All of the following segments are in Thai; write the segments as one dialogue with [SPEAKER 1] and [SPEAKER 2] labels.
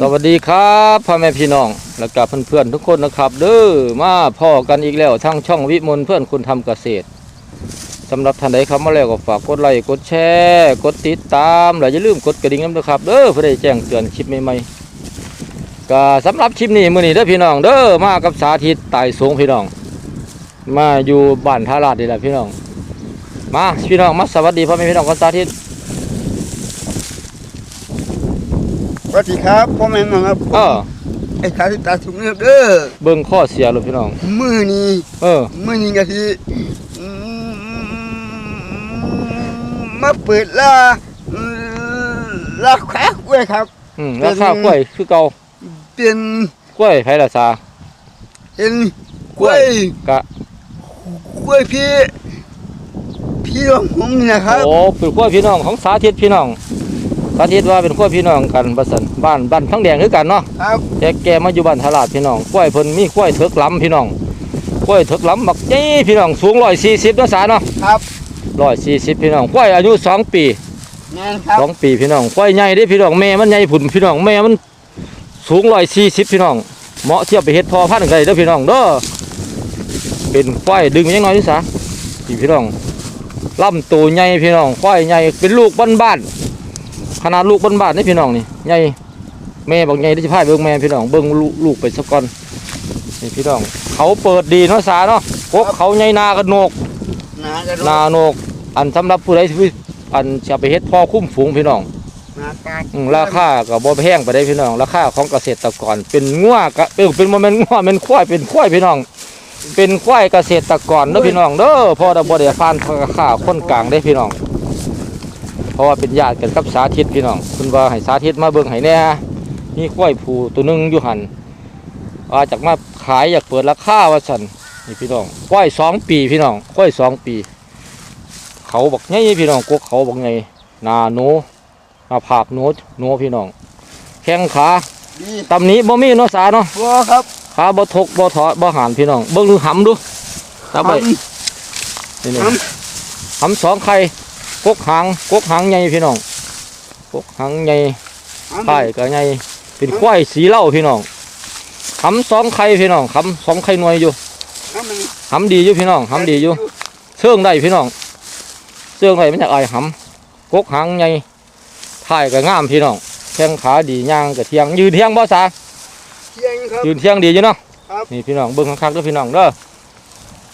[SPEAKER 1] สวัสดีครับพ่อแม่พี่น้องและกับเพื่อนๆทุกคนนะครับเด้อมาพ่อกันอีกแล้วทั้งช่องวิมลเพื่อนคุณทำเกษตรสำหรับท่านใดเข้ามาแล้วก็ฝากกดไลค์กดแชร์กดติดตามและอย่าลืมกดกระดิ่งนะครับ เด้อเพื่อได้แจ้งเตือนคลิปใหม่ๆก็สำหรับคลิปนี้มื้อนี้เด้อพี่น้องเด้อมากับสาธิตไต่สูงพี่น้อง มาอยู่บ้านท่าลาดนี่แหละพี่น้อง มาพี่น้องมาสวัสดีพ่อแม่พี่น้องกันสาธิต
[SPEAKER 2] สวัสดีครับพ่อแม่น้องครับ
[SPEAKER 1] เออ
[SPEAKER 2] ไอ้ขาที่ตาถุงเนี่ยเด้อ
[SPEAKER 1] เบิ่งข้อเสียเลยพี่น้อง
[SPEAKER 2] มือนี้
[SPEAKER 1] เออ
[SPEAKER 2] มือนี้ก็ที่อืมมาเปิดล่าอืมราคากล้วยครับ
[SPEAKER 1] อืมราคากล้วยคือเก่า
[SPEAKER 2] เป็น
[SPEAKER 1] กล้วยไผละซา
[SPEAKER 2] เป็นกล้วย
[SPEAKER 1] กะ
[SPEAKER 2] กล้วยพี่ พี่ของผมนี่นะครับ
[SPEAKER 1] โอ้เป็นขั้วพี่น้องของสาธิตพี่น้อง สาธิตว่าเป็นขั้วพี่น้องกันประสันบ้านบ้านทั้งแดงคือกันเนาะ
[SPEAKER 2] ครับ
[SPEAKER 1] แต่แกมาอยู่บ้านทลาดพี่น้องกล้วยเพิ่นมีกล้วยเถิกล้ำพี่น้องกล้วยเถิกล้ำบักนี่พี่น้องสูงร้อยสี่สิบนาะสาเนาะ
[SPEAKER 2] ครับ
[SPEAKER 1] ร้อยสี่สิบพี่น้องกล้วยอายุสองปี
[SPEAKER 2] แม่นครับ
[SPEAKER 1] สองปีพี่น้องกล้วยใหญ่เด้พี่น้องแม่มันใหญ่ผุนพี่น้องแม่มันสูงร้อยสี่สิบพี่น้องเหมาะเทียบไปเฮ็ดพอพันธุ์กันเลยเด้อพี่น้องเด้อเป็นควายดึงยังน้อยที่สาพี่พี่น้องลำตัวใหญ่พี่น้องควายใหญ่เป็นลูกบ้านๆ ขนาดลูกบ้านๆนี่พี่น้องนี่ใหญ่แม่บอกใหญ่ที่จะพายเบิ่งแม่พี่น้องเบิ่งลูกลูกไปสักก่อนนี่พี่น้อง เขาเปิดดีเนาะสาเนาะกกเขาใหญ่นากระโหนก
[SPEAKER 2] นากระโด
[SPEAKER 1] นา
[SPEAKER 2] ด
[SPEAKER 1] โหนก อันสำหรับผู้ใดที่อันจะไปเฮ็ดพ่อคุ้มฝูงพี่น้อง
[SPEAKER 2] นากา
[SPEAKER 1] อืมราคาก็บ่แพงไปได้พี่น้อง ราคาของเกษตรกร เป็นงัวกะเป็นเป็นบ่แม่นงัวเป็นควายเป็นควายพี่น้อง เป็นควายเกษตรกรเด้อพี่น้องเด้อพอได้บ่ได้ฟานค่าคนกลางได้พี่น้องเพ ราะว่าเป็นญาติกันกับสาธิตพี่น้องเพิ่นว่าให้สาธิตมาเบิ่งให้แหน่มีควายผูตัวหนึงอยู่หั่นว่าจากมาขายอยากเปิดราคาว่าซั่นนี่พี่น้องควายสองปีพี่น้องควายสองปี เขาบักใหญ่พี่น้องกกเขาบักใหญ่หนาโนหน้าผากโนโนพี่น้อง แข้งขา
[SPEAKER 2] ดี
[SPEAKER 1] ตำหนี้บ่มีเนาะสาเนาะ
[SPEAKER 2] บัวครับ
[SPEAKER 1] ขาบ่ทกบ่ถอดบ่หานพี่น้องเบิ่งดูหำดูตาไป
[SPEAKER 2] ท
[SPEAKER 1] นี่นี่
[SPEAKER 2] ห
[SPEAKER 1] หำสองไข่ กกหางกกหางใหญ่พี่น้องกกหางใหญ่ำไข่ก็ใหญ่เป็นควายสีเหล้าพี่น้องหำสองไข่พี่น้องหำสองไข่หน่วยอยู่
[SPEAKER 2] หำมัน
[SPEAKER 1] หำดีอยู่พี่น้องหำดีอยู่เชื่องได้พี่น้องเชื่องได้มันจากไอายหำกกหางใหญ่ไข่ก็งามพี่น้องแข้งขาดีย่างก็เทียงยืนเทียงบ่สา
[SPEAKER 2] เที่ยงครับ
[SPEAKER 1] ยืนเที่ยงดีอยู่เนาะ
[SPEAKER 2] ครับ
[SPEAKER 1] นี่พี่น้องเบิ้งคักๆเด้วยพี่น้องเด้อ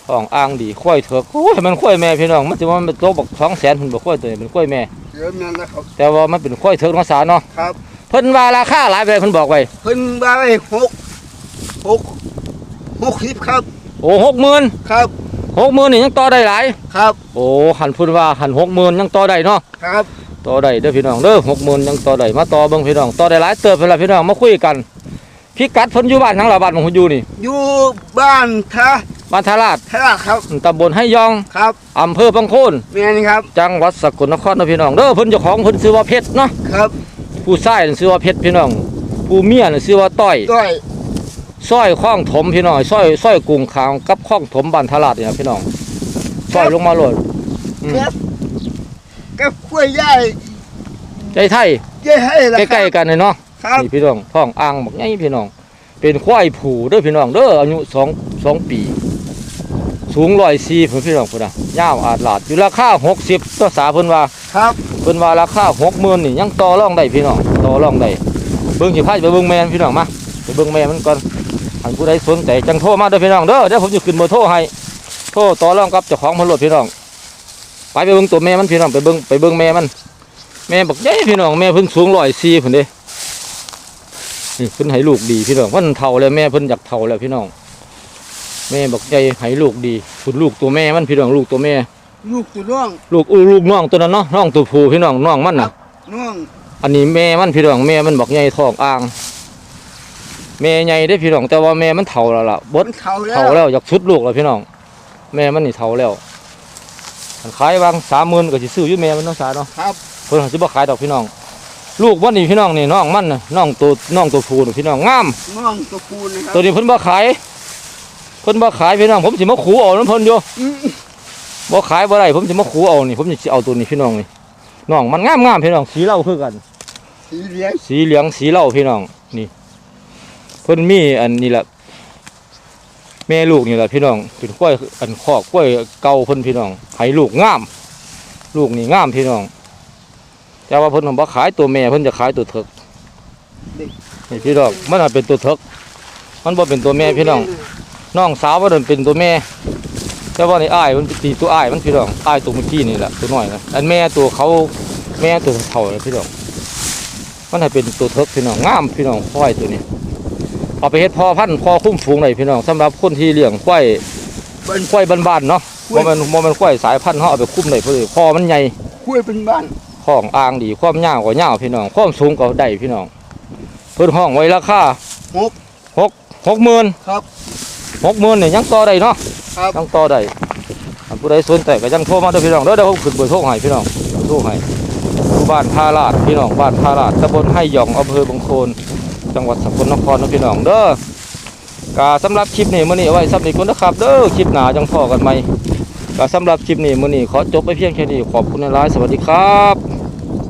[SPEAKER 1] ของอ่างดีข้อยเถอะโอ้ยมันข้อยแม่พี่น้องมันจะว่ามันเป็นตัวบอกสองแสนคุณบอกข้อยตัวนี้เป็นข้อยแม่
[SPEAKER 2] เดี๋ยวแม่นนะครับ
[SPEAKER 1] แต่ว่ามันเป็นข้อยเถอะน้องสารเนาะ
[SPEAKER 2] ครับ
[SPEAKER 1] เพิ่นว่าราคาหลายไปเลยเพิ่นบอกไว้
[SPEAKER 2] เพิ่นว่าไว้หกหกหกสิบครับ
[SPEAKER 1] โอ้หกหมื่น
[SPEAKER 2] ครับ
[SPEAKER 1] หกหมื่นนี่ยังต่อได้หลาย
[SPEAKER 2] ครับ
[SPEAKER 1] โอ้หันเพิ่นว่าหันหกหมื่นยังต่อได้เนาะ
[SPEAKER 2] ครับ
[SPEAKER 1] ต่อได้เด้อพี่น้องเด้อหกหมื่นยังต่อได้มาต่อเบิ่งพี่น้องต่อได้หลายเติบเพิ่นละพี่น้องมาคุยกันพี่กัดเพิ่นอยู่บ้านทั้งหลายบ้านของเพิ่นอยู่นี่
[SPEAKER 2] อยู่บ้านท่า
[SPEAKER 1] บ้านทาราด
[SPEAKER 2] ท่าครับ
[SPEAKER 1] ตำบลให้ยอง
[SPEAKER 2] ครับ
[SPEAKER 1] อำเภอพังโคน
[SPEAKER 2] แม่นครับ
[SPEAKER 1] จังหวัดสกลนครนะพี่น้องเด้อเพิ่นเจ้าของเพิ่นชื่อว่าเพชรเนาะ
[SPEAKER 2] ครับ
[SPEAKER 1] ผู้ชายนั่นชื่อว่าเพชรพี่น้อง ผู้เมียนั่นชื่อว่าต้อย
[SPEAKER 2] ต้อย
[SPEAKER 1] สร้อยข้องถมพี่น้องสร้อยสร้อยกุ้งขาวกับข้องถมบันทลาดเนี่ยพี่น้องสร้อยลงมาโหลดอืม
[SPEAKER 2] ครับกับกล้วยใหญ่
[SPEAKER 1] ใจไทย
[SPEAKER 2] ใหญ่ให้ละ
[SPEAKER 1] ใกล้ๆกันเลยเนาะ
[SPEAKER 2] ครับ
[SPEAKER 1] นี่พี่น้องท้องอ่างบักใหญ่พี่น้อง เป็นควายผูเด้อพี่น้องเด้ออายุสองสองปี สูงร้อยสี่เพิ่นพี่น้องพุ่นน่ะยาวอาดลาดอยู่ราคาหกสิบตัวสาเพิ่นว่า
[SPEAKER 2] ครับ
[SPEAKER 1] เพิ่นว่าราคาหกหมื่นนี่ยังต่อรองได้พี่น้องต่อรองได้เบิ่งสิพาไปเบิ่งแม่มันพี่น้องมาไปเบิ่งแม่มันก่อนอันผู้ใดสนใจจังโทรมาเด้อพี่น้องเด้อเดี๋ยวผมจะขึ้นเบอร์โทรให้โทรต่อรองกับเจ้าของพันรถพี่น้อง ไปไปเบิ่งตัวแม่มันพี่น้องไปเบิ่งไปเบิ่งแม่มัน แม่บักใหญ่พี่น้องแม่เพิ่นสูงร้อยสี่เพิ่นเด้นี่เพิ่นให้ลูกดีพี่น้องเพิ่นเฒ่าแล้วแม่เพิ่นอยากเฒ่าแล้วพี่น้อง แม่บักใหญ่ให้ลูกดีคุณลูกตัวแม่มันพี่น้องลูกตัวแม่
[SPEAKER 2] ลูกตัวน้อง
[SPEAKER 1] ลูกอู้ลูกน้องตัวนั้นเนาะน้องตัวผู้พี่น้องน้องมันน่ะ
[SPEAKER 2] น้อง
[SPEAKER 1] อันนี้แม่มันพี่น้องแม่มันบอกใหญ่ท้องอ่างแม่ใหญ่ได้อพี่น้องแต่ว่าแม่มันเฒ่าแล้วล่ะบ
[SPEAKER 2] มั
[SPEAKER 1] ด
[SPEAKER 2] นเฒ่าแล้ว
[SPEAKER 1] เฒ่าแล้วอยากชุดลูกแล้วพี่น้อง แม่มันนี่เฒ่าแล้วอันขายวางสามหมื่นก็สิซื้ออยู่แม่มันเนาะสาเนาะ
[SPEAKER 2] ครับ
[SPEAKER 1] เพิ่นสิบ่ขายดอกพี่น้อง ลูกมันนี่พี่น้องนี่น้องมันน่ะน้องตัวน้องตัวผู้น่ะพี่น้องงาม
[SPEAKER 2] น้องตัวคูณนะครับ
[SPEAKER 1] ตัวนี้เพิ่นบ่ขายเพิ่นบ่ขายพี่น้องผมสิมาขู่เอานํเพิ่นอยู่
[SPEAKER 2] อืม
[SPEAKER 1] บ่ขายบ่ได้ผมสิมาขู่เอานี่ผมสิเอาตัวนี้พี่น้องนี่น้องมันงามๆพี่น้องสีเหล้าคือกัน
[SPEAKER 2] สีเหลือง
[SPEAKER 1] สีเหลืองสีเหล้าพี่น้องนี่เพิ่นมีอันนี้แหละแม่ลูกนี่แหละพี่น้องเป็นกล้วยอันคอกกล้วยเก่าเพิ่นพี่น้องให้ลูกงาม ลูกนี่งามพี่น้อง แต่ว่าเพิ่นบ่ขายตัวแม่เพิ่นจะขายตัวเถิกนี่พี่น้องมันน่ะเป็นตัวเถิกมันบ่เป็นตัวแม่พี่น้อง น้องสาวมันเป็นตัวแม่แต่ว่าในอ้ายมันตีตัวอ้ายมันพี่น้องอ้ายตัวเมื่อกี้นี่แหละตัวน้อยนะอันแม่ตัวเขาแม่ตัวเท่าเลยพี่น้องมันให้เป็นตัวเทิกพี่น้องงามพี่น้องควายตัวนี้เอาไปเฮ็ดพ่อพันธุ์พ่อคุ้มฝูงได้พี่น้องสำหรับคนที่เลี้ยงควาย
[SPEAKER 2] เป็น
[SPEAKER 1] ควายบ้านๆเนาะบ่แม่นบ่แม่นควายสายพันธุ์เฮาเอาไปคุ้มได้เพราะพ่อมันใหญ่
[SPEAKER 2] กล้วยเป็นบ้าน
[SPEAKER 1] ของอ่างดีความยาวก็ยาวพี่น้องความสูงก็ได้พี่น้องเพิ่นห้องไว้ราคา
[SPEAKER 2] หก
[SPEAKER 1] หกหกหมื่น
[SPEAKER 2] ครับ
[SPEAKER 1] หกหมื่นเนี่ยยังต่อได้เนาะ
[SPEAKER 2] ครับ
[SPEAKER 1] ยังต่อได้อันผู้ใดสนใจก็ยังโทรมาเด้อพี่น้องเด้อเดี๋ยวผมขึ้นเบอร์โทรให้พี่น้องโทรให้อยู่บ้านท่าลาดพี่น้องบ้านท่าลาดตำบลให้หยองอำเภอบางโคน จังหวัดสกลนครนะพี่น้องเด้อกาสำหรับคลิปนี้มื้อนี้เอาไว้สำหรับนี้ก่อนนะครับเด้อคลิปหน้าจังพอกันใหม่กาสำหรับคลิปนี้มื้อนี้ขอจบไปเพียงแค่นี้ขอบคุณหลายๆสวัสดีครับ